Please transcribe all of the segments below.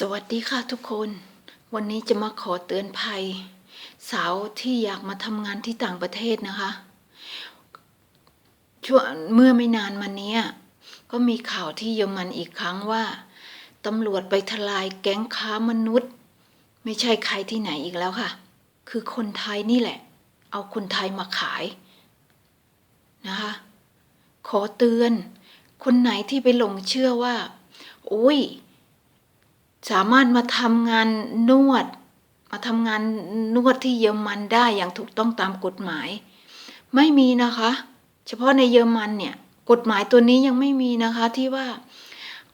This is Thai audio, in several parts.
สวัสดีค่ะทุกคน วันนี้จะมาขอเตือนภัย สาวที่อยากมาทำงานที่ต่างประเทศนะคะช่วงเมื่อไม่นานมานี้ก็มีข่าวที่เยอรมันอีกครั้งว่าตำรวจไปทลายแก๊งค้ามนุษย์ ไม่ใช่ใครที่ไหนอีกแล้วค่ะ คือคนไทยนี่แหละ เอาคนไทยมาขายนะคะขอเตือน คนไหนที่ไปหลงเชื่อว่า อุ้ย สามารถมาทำงานนวด มาทำงานนวดที่เยอรมันได้อย่างถูกต้องตามกฎหมาย ไม่มีนะคะ เฉพาะในเยอรมันเนี่ยกฎหมายตัวนี้ยังไม่มีนะคะที่ว่า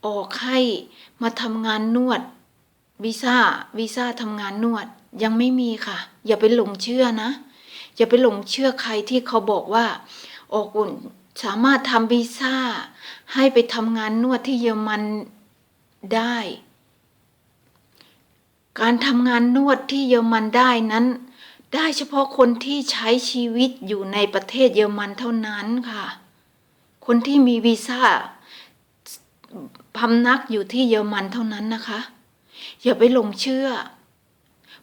ออกให้มาทำงานนวดวีซ่าวีซ่าทำงานนวดยังไม่มีค่ะ อย่าไปหลงเชื่อนะ อย่าไปหลงเชื่อใครที่เขาบอกว่าออกอุ่นสามารถทำวีซ่าให้ไปทำงานนวดที่เยอรมันได้ การทำงานนวดที่เยอรมันได้นั้น ได้เฉพาะคนที่ใช้ชีวิตอยู่ในประเทศเยอรมันเท่านั้นค่ะ คนที่มีวีซ่าพำนักอยู่ที่เยอรมันเท่านั้นนะคะ อย่าไปหลงเชื่อ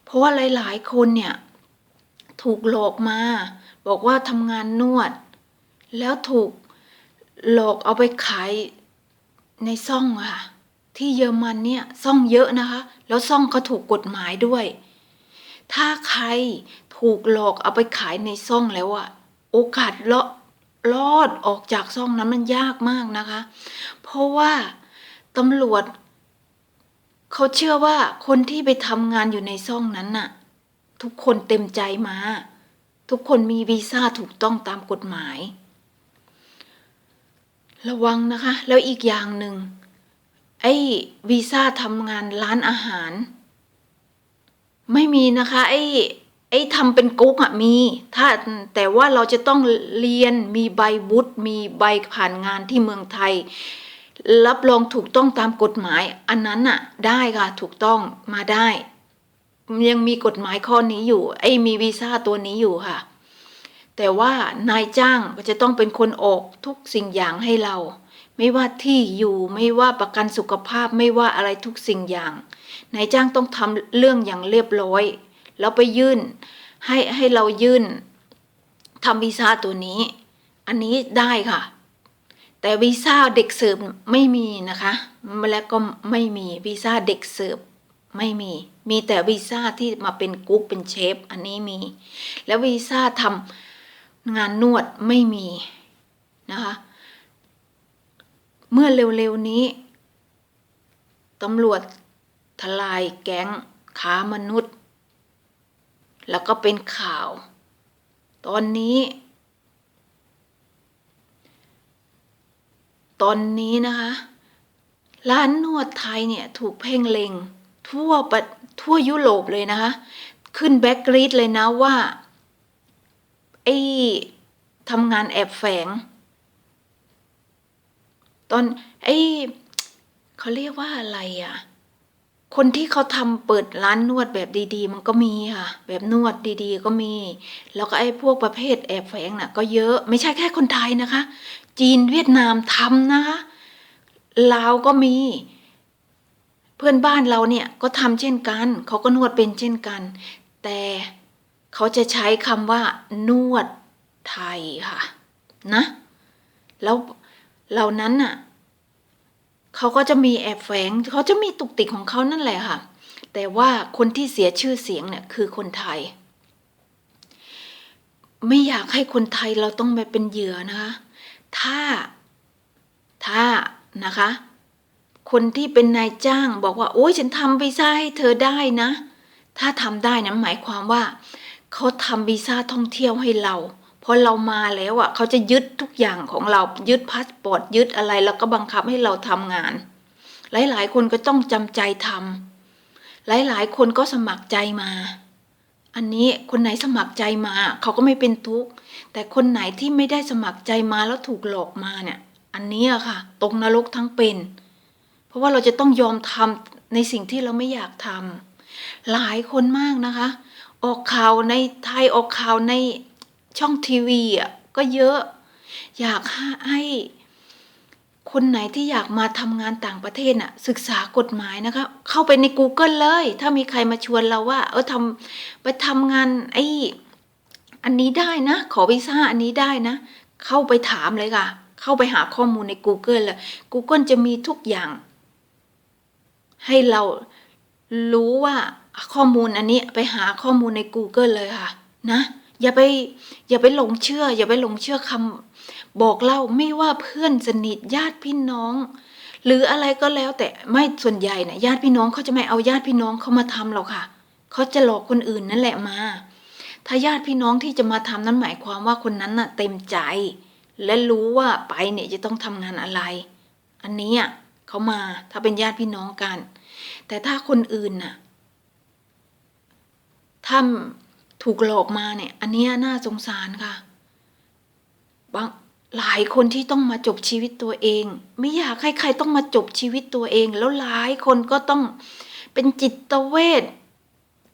เพราะว่าหลาย ๆ คนเนี่ย ถูกหลอกมา บอกว่าทำงานนวด แล้วถูกหลอกเอาไปขายในซ่องค่ะ ที่เยอรมันเนี่ยซ่องเยอะนะคะ แล้วซ่องก็ถูกกฎหมายด้วย ถ้าใครถูกหลอกเอาไปขายในซ่องแล้วอะโอกาสเลาะรอดออกจากซ่องนั้นมันยากมากนะคะ เพราะว่าตำรวจเขาเชื่อว่าคนที่ไปทำงานอยู่ในซ่องนั้นน่ะ ทุกคนเต็มใจมา ทุกคนมีวีซ่าถูกต้องตามกฎหมาย ระวังนะคะ แล้วอีกอย่างหนึ่ง ไอ้วีซ่าทำงานร้านอาหาร ไม่มีนะคะ ไอ้ไอ้ทำเป็นกุ๊กอะมี ถ้าแต่ว่าเราจะต้องเรียนมีใบวุฒิมีใบผ่านงานที่เมืองไทย รับรองถูกต้องตามกฎหมาย อันนั้นน่ะได้ค่ะถูกต้องมาได้ ยังมีกฎหมายข้อนี้อยู่ ไอ้มีวีซ่าตัวนี้อยู่ค่ะ แต่ว่านายจ้างจะต้องเป็นคนออกทุกสิ่งอย่างให้เรา ไม่ว่าที่อยู่ไม่ว่าประกันสุขภาพไม่ว่าอะไรทุกสิ่งอย่างนายจ้างต้องทำเรื่องอย่างเรียบร้อย แล้วไปยื่น ให้ให้เรายื่นทำวีซ่าตัวนี้ อันนี้ได้ค่ะ แต่วีซ่าเด็กเสิร์ฟไม่มีนะคะและก็ไม่มีวีซ่าเด็กเสิร์ฟไม่มี มีแต่วีซ่าที่มาเป็นกุ๊กเป็นเชฟอันนี้มี แล้ววีซ่าทำงานนวดไม่มีนะคะ เมื่อเร็วๆนี้ตำรวจทลายแก๊งค้ามนุษย์ แล้วก็เป็นข่าว ตอนนี้ ตอนนี้นะคะ ร้านนวดไทยเนี่ยถูกเพ่งเล็ง ทั่วปทั่วยุโรปเลยนะคะ ขึ้นแบ็กกรีดเลยนะว่าไอ้ทำงานแอบแฝง ตอนไอ้เขาเรียกว่าอะไรอะ่ะ คนที่เขาทำเปิดร้านนวดแบบดีๆ มันก็มีค่ะ แบบนวดดีๆ ก็มี แล้วก็ไอ้พวกประเภทแอบแฝงน่ะ ก็เยอะไม่ใช่แค่คนไทยนะคะ จีนเวียดนามทำนะคะลาวก็มี เพื่อนบ้านเราเนี่ยก็ทำเช่นกัน เขาก็นวดเป็นเช่นกัน แต่เขาจะใช้คำว่านวดไทยค่ะ นะ แล้ว เหล่านั้นน่ะเขาก็จะมีแอบแฝงเขาจะมีตุกติกของเขานั่นแหละค่ะ แต่ว่าคนที่เสียชื่อเสียงเนี่ยคือคนไทย ไม่อยากให้คนไทยเราต้องไปเป็นเหยื่อนะคะ ถ้าถ้านะคะ คนที่เป็นนายจ้างบอกว่า โอ้ยฉันทำวีซ่าให้เธอได้นะ ถ้าทำได้นะหมายความว่าเขาทำวีซ่าท่องเที่ยวให้เรา อเรามาแล้วอะเขาจะยึดทุกอย่างของเรายึดพาสปอร์ตยึดอะไรแล้วก็บังคับให้เราทำงาน หลายๆ คนก็ต้องจำใจทำหลายๆ คนก็สมัครใจมา อันนี้คนไหนสมัครใจมาเขาก็ไม่เป็นทุกข์แต่คนไหนที่ไม่ได้สมัครใจมาแล้วถูกหลอกมาเนี่ย อันนี้ค่ะ ตกนรกทั้งเป็น เพราะว่าเราจะต้องยอมทำในสิ่งที่เราไม่อยากทำหลายคนมากนะคะ ออกข่าวในไทยออกข่าวใน ช่องทีวีอะก็เยอะ อยากให้คนไหนที่อยากมาทำงานต่างประเทศน่ะ ศึกษากฎหมายนะคะ เข้าไปใน Google เลย ถ้ามีใครมาชวนเราว่า เออทำไปทำงานไอ้อันนี้ได้นะ ขอวีซ่าอันนี้ได้นะ เข้าไปถามเลยค่ะ เข้าไปหาข้อมูลใน Google เลย Google จะมีทุกอย่าง ให้เรารู้ว่าข้อมูลอันนี้ไปหาข้อมูลใน Google เลยค่ะ นะ อย่าไปอย่าไปหลงเชื่อ อย่าไปหลงเชื่อคำบอกเล่าไม่ว่าเพื่อนสนิทญาติพี่น้อง หรืออะไรก็แล้วแต่ไม่ส่วนใหญ่นะญาติพี่น้องเขาจะไม่เอาญาติพี่น้องเขามาทำหรอกค่ะเขาจะหลอกคนอื่นนั่นแหละมา ถ้าญาติพี่น้องที่จะมาทำนั้นหมายความว่าคนนั้นน่ะ เต็มใจ และรู้ว่าไปเนี่ยจะต้องทำงานอะไร อันนี้อะเขามาถ้าเป็นญาติพี่น้องกัน แต่ถ้าคนอื่นน่ะถ้า ถูกหลอกมาเนี่ย อันนี้น่าสงสารค่ะ บางหลายคนที่ต้องมาจบชีวิตตัวเอง ไม่อยากให้ใครต้องมาจบชีวิตตัวเอง แล้วหลายคนก็ต้องเป็นจิตเวช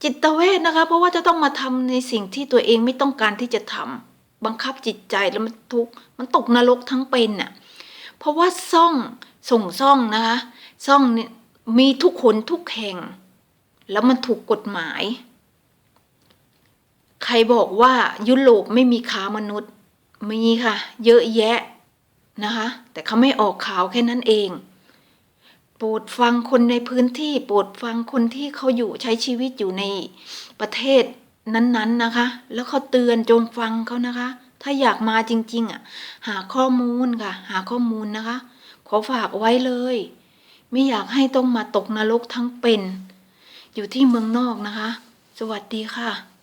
จิตเวชนะคะ เพราะว่าจะต้องมาทำในสิ่งที่ตัวเองไม่ต้องการที่จะทำบังคับจิตใจแล้วมันทุกข์มันตกนรกทั้งเป็นน่ะเพราะว่าซ่องส่งซ่องนะคะซ่องเนี่ยมีทุกคนทุกแห่ง แล้วมันถูกกฎหมาย ใครบอกว่ายุโรปไม่มีค้ามนุษย์ มีค่ะ เยอะแยะนะคะ แต่เขาไม่ออกข่าวแค่นั้นเอง โปรดฟังคนในพื้นที่ โปรดฟังคนที่เขาอยู่ใช้ชีวิตอยู่ในประเทศนั้นๆนะคะ แล้วเขาเตือนจงฟังเขานะคะ ถ้าอยากมาจริง ๆ อะ หาข้อมูลค่ะ หาข้อมูลนะคะ ขอฝากไว้เลย ไม่อยากให้ต้องมาตกนรกทั้งเป็น อยู่ที่เมืองนอกนะคะ สวัสดีค่ะ